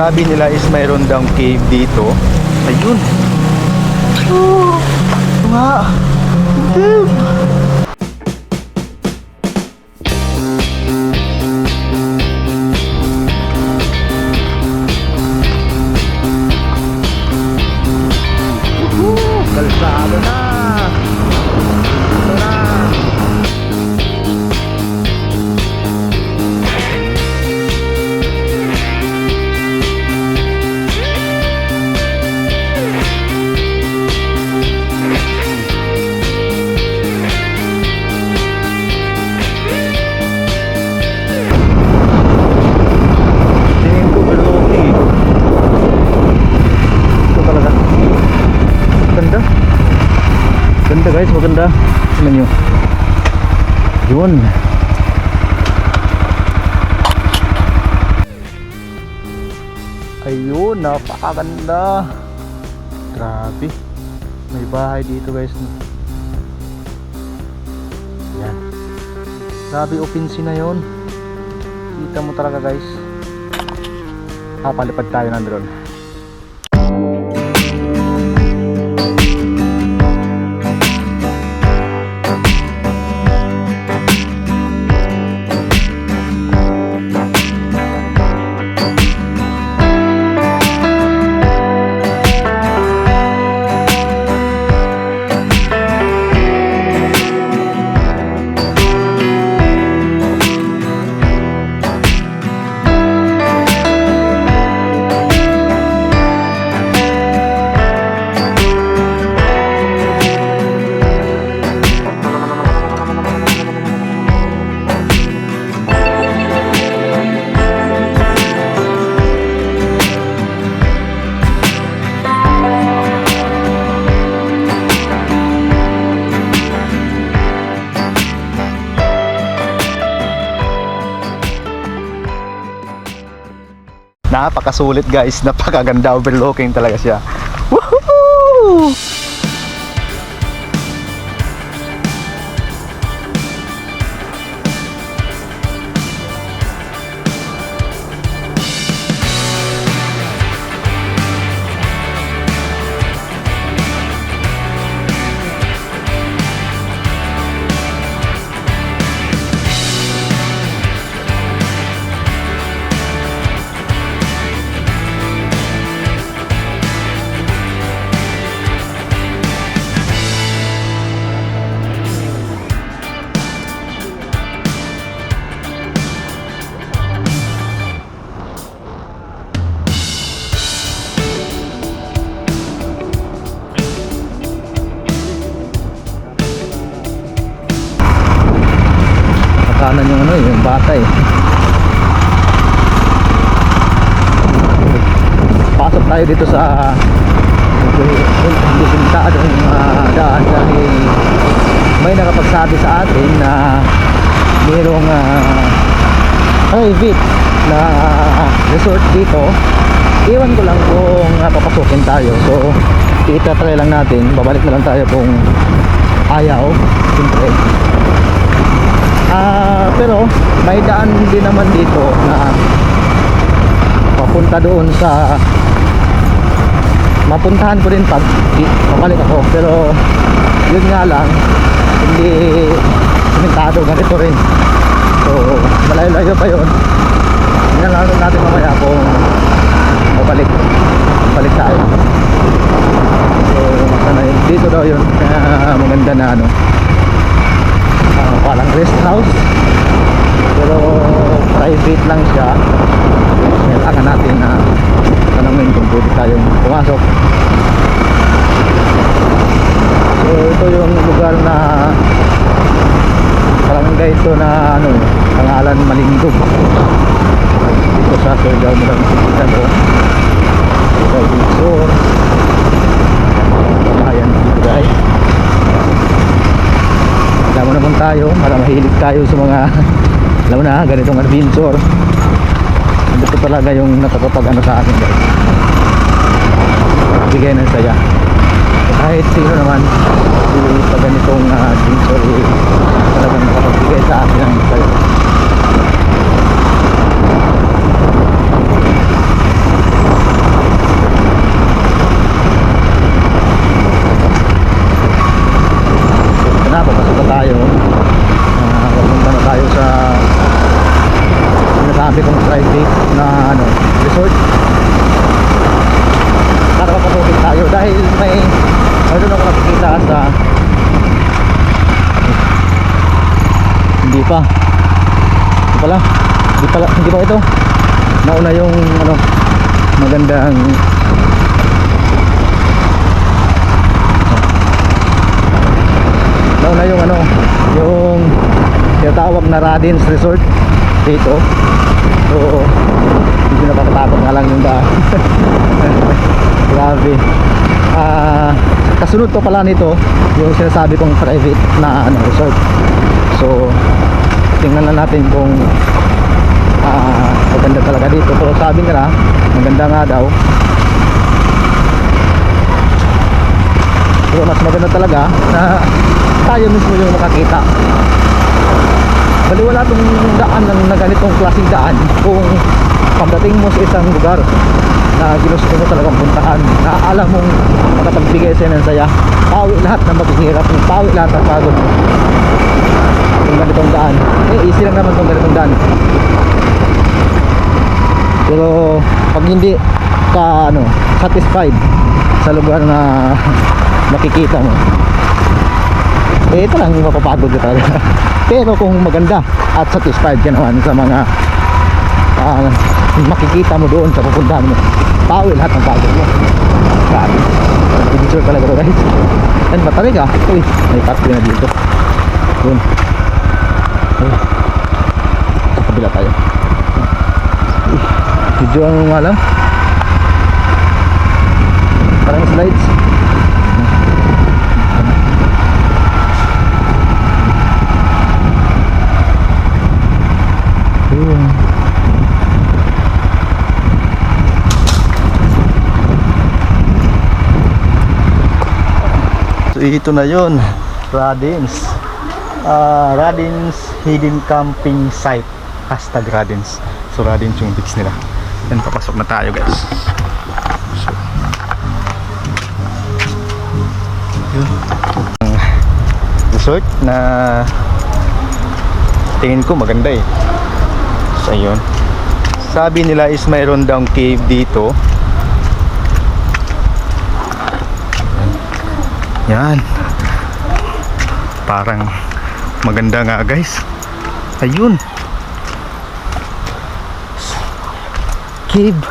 sabi nila is mayroon daw cave dito. Ayun. Oh, nga. Cave. Yun. Ayun, napakaganda. Grabe. May bahay dito guys. Yan. Grabe, open sea na yun. Kita mo talaga guys. Papalipad tayo ng Napakasulit guys, napakaganda overlooking talaga siya. Woohoo! Dito sa hindi sintado yung uh, daan dahil may nakapagsabi sa atin na mayroong uh, private na ah, resort dito. Iwan ko lang kung uh, papasukin tayo. So itatry lang natin. Babalik na lang tayo kung ayaw. Siyempre. Ah, pero may daan din naman dito na papunta doon sa mapuntahan ko rin pag pabalik ako. Pero yun nga lang hindi simentado ganito rin. So malayo-layo pa yun. Inalaman natin mamaya kung pabalik balik tayo. So sana yun. Dito daw yun kaya maganda na ano. Ah, parang rest house pero private lang siya. Kailangan natin na tayong pumasok. So ito yung lugar na barangay ito na ano pangalan Malingdog dito sa Surigao mo lang kita ko ito Bitsor bayan dito guys. Alam mo naman tayo para mahilig tayo sa mga alam mo na ganitong adventure. Ito talaga yung nakakapag ano sa akin guys bigay ng saya. Kahit sino naman sa ganitong uh, adventure eh, talagang nakapagbigay sa akin ng saya magandang nauna yung ano yung tinatawag na Radins Resort. Dito. So hindi nakakatakot nga lang yung daan. Grabe. Ah kasunod to pala nito yung sinasabi kong private na ano, resort. So tingnan na natin kung ah maganda talaga dito. Pero sabi nila maganda nga daw. Pero mas maganda talaga na tayo mismo yung makakita baliwala tong daan ng na ganitong klaseng daan. Kung pagdating mo sa isang lugar na ginusto mo talagang puntahan na alam mong makapagbigay sa'yo ng saya pawi lahat ng maghihirap pawi lahat ng pagod. Mo yung ganitong daan. Eh easy lang naman tong ganitong daan. Pero pag hindi ka ano satisfied sa lugar na nakikita mo eh ito lang mapapagod ka talaga. Pero kung maganda at satisfied ka naman sa mga ah, makikita mo doon sa pupuntahan mo pawi lahat ng pagod mo. Grabe. Picture talaga to guys. And ba talaga uy may pathway na dito. Yun. Uy. Sa kabila tayo. Uy. Video ano nga lang parang slides So ito na yun Radins. Ah, Radins Hidden Camping Site. Hashtag Radins. So Radins yung bits nila. Yan papasok na tayo guys. So, Yun. Resort na Tingin ko maganda eh. So ayun. Sabi nila is mayroon daw cave dito Yan. Parang maganda nga guys. Ayun. Cave.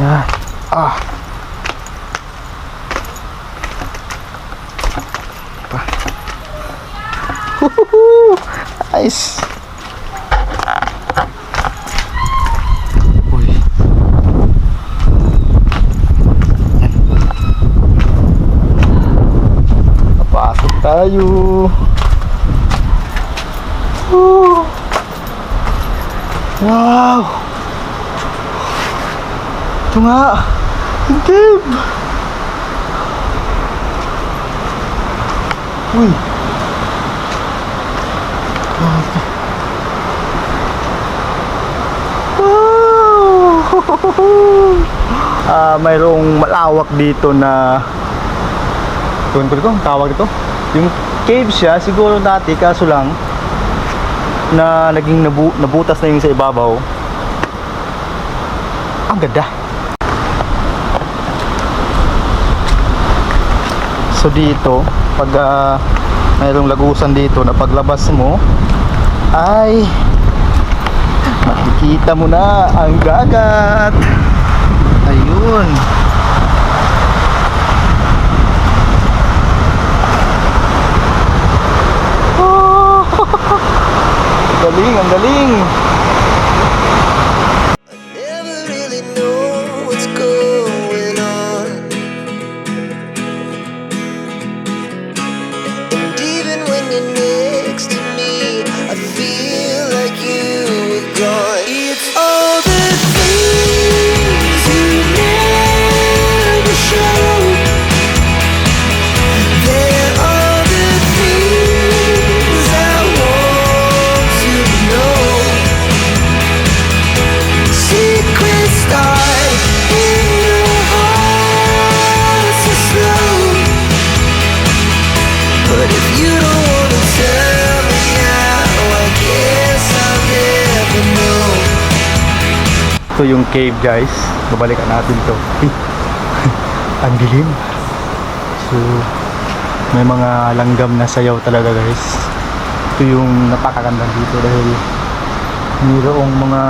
Yan. Ah. Pa. Nice. Uy. Papasok tayo. Woo! Wow! Ito nga! Cave! Uy! Grabe. Wow! Ah, mayroong malawak dito na Tuwan ko dito, tawag ito. Yung cave siya, siguro dati, kaso lang, na naging nabu nabutas na yung sa ibabaw. Ang ganda. So dito, pag ah, mayroong lagusan dito na paglabas mo, ay makikita mo na ang dagat. Ayun. Galing, ang galing. Ito yung cave guys. Babalikan natin to. Ang dilim. So, may mga langgam na sayaw talaga guys. Ito yung napakaganda dito dahil mayroong mga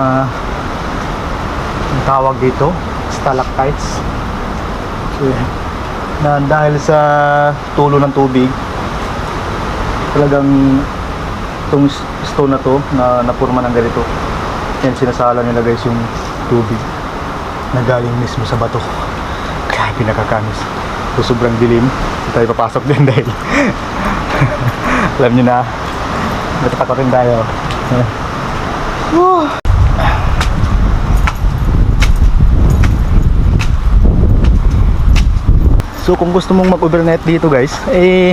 tawag dito stalactites. So, na dahil sa tulo ng tubig, talagang itong stone na to na napurma ng ganito. Yan sinasala nila guys yung tubig na galing mismo sa bato. Grabe nakakamis. So sobrang dilim. Hindi tayo papasok din dahil alam nyo na natatakot rin tayo. Whew. So kung gusto mong mag-overnight dito guys, eh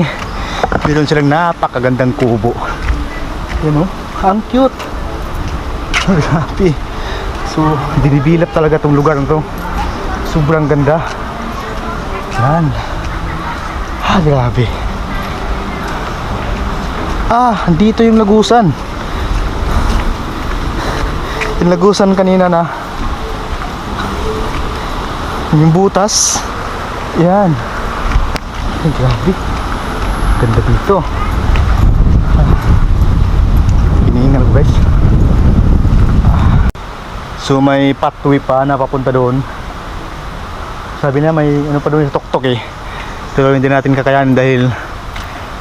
meron silang napakagandang kubo. Yun oh, ang cute. Grabe. So, dinibilap talaga tong lugar na to. Sobrang ganda. Yan. Ah, grabe. Ah, dito yung lagusan. Yung lagusan kanina na yung butas. Yan. Ay, grabe. Ganda dito. Ah. Hinihingal ko guys. So may pathway pa na papunta doon. Sabi na may ano pa doon sa tuktok eh. Pero hindi natin kakayanin dahil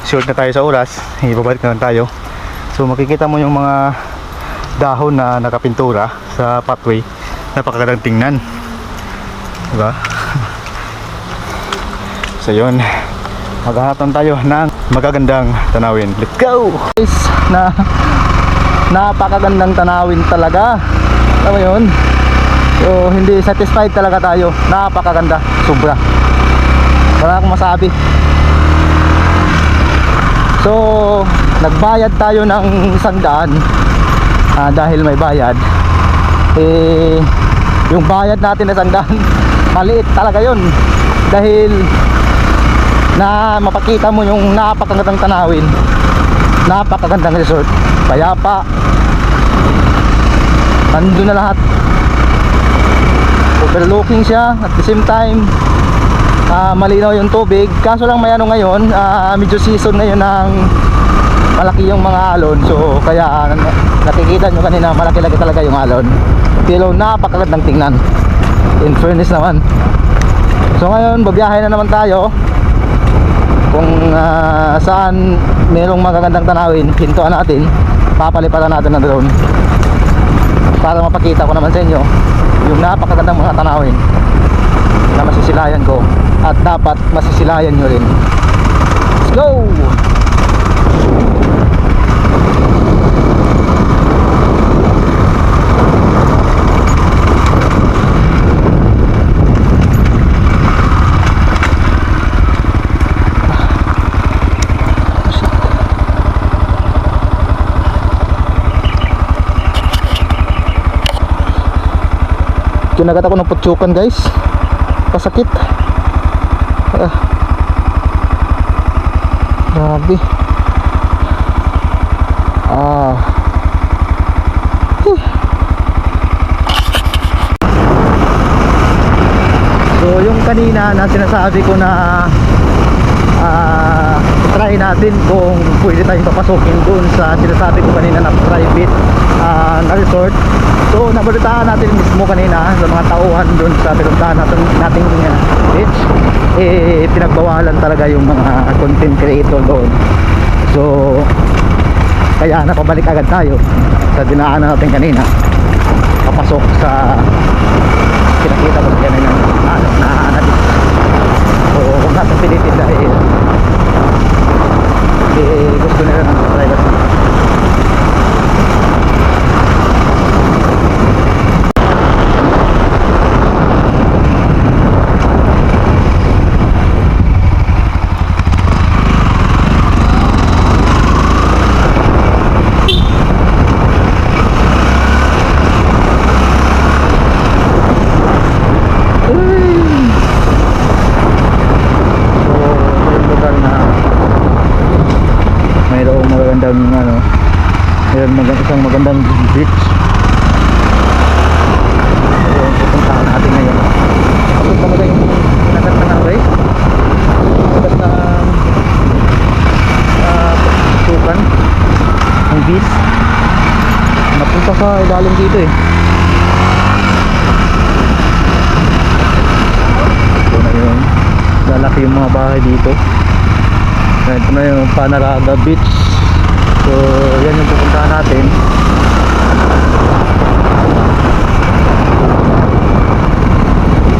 short na tayo sa oras. Ibabalik na lang tayo. So makikita mo yung mga dahon na nakapintura sa pathway. Napakagandang tingnan. Diba? So yun. Maghahanap lang tayo ng magagandang tanawin. Let's go! Guys, na napakagandang tanawin talaga. Alam yun? So, hindi satisfied talaga tayo. Napakaganda. Sobra. Wala akong masabi. So, nagbayad tayo ng isang daan ah, dahil may bayad. Eh, yung bayad natin na isang daan, maliit talaga yun. Dahil na mapakita mo yung napakagandang tanawin napakagandang resort payapa nandun na lahat. Overlooking siya at the same time ah, malinaw yung tubig. Kaso lang may ano ngayon ah, medyo season ngayon ng malaki yung mga alon. So kaya ah, nakikita nyo kanina malaki-laki talaga yung alon. Pero napakagandang tingnan. In fairness naman. So ngayon babiyahe na naman tayo. Kung ah, saan merong magagandang tanawin hintuan natin. Papalipatan natin na drone para mapakita ko naman sa inyo yung napakagandang mga tanawin na masisilayan ko at dapat masisilayan nyo rin. Let's go kinagat ako ng putsukan guys. Pasakit. Ah. grabe. Ah. So yung kanina na sinasabi ko na ah try natin kung pwede tayong papasukin doon sa sinasabi ko kanina na private na resort. So nabalitaan natin mismo kanina sa mga tauhan doon sa pinuntahan natin nating uh, beach. Eh pinagbawalan talaga yung mga content creator doon. So kaya napabalik agad tayo sa dinaanan natin kanina. Papasok sa pinakita ko kanina ano, na na so kung nasa Pilipinas dahil eh, gusto nila ng privacy Panaraga Beach. So yan yung pupuntahan natin.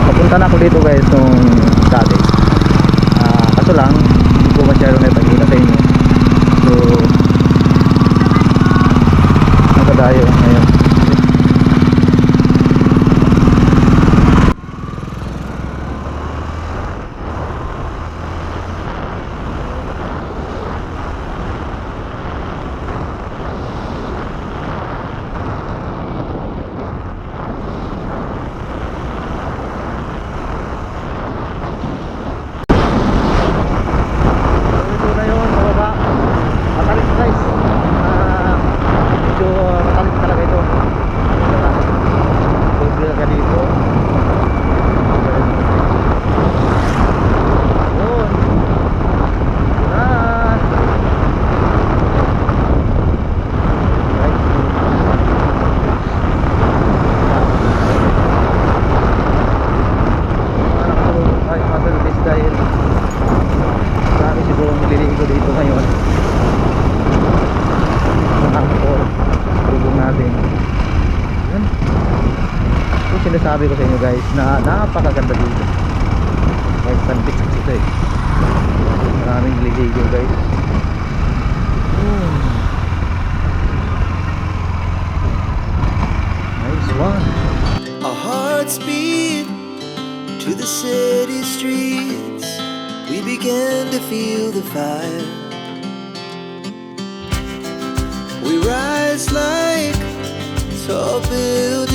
Papunta na ako dito guys nung dati. Uh, kaso lang hindi ko masyadong naipagkita sa inyo. So nakadayo ngayon. napakaganda dito. Kahit sandbits ito eh. Maraming ligayo guys. Hmm. A hard speed to the city streets. We begin to feel the fire. We rise like tall buildings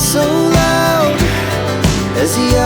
so loud as the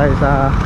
tayo sa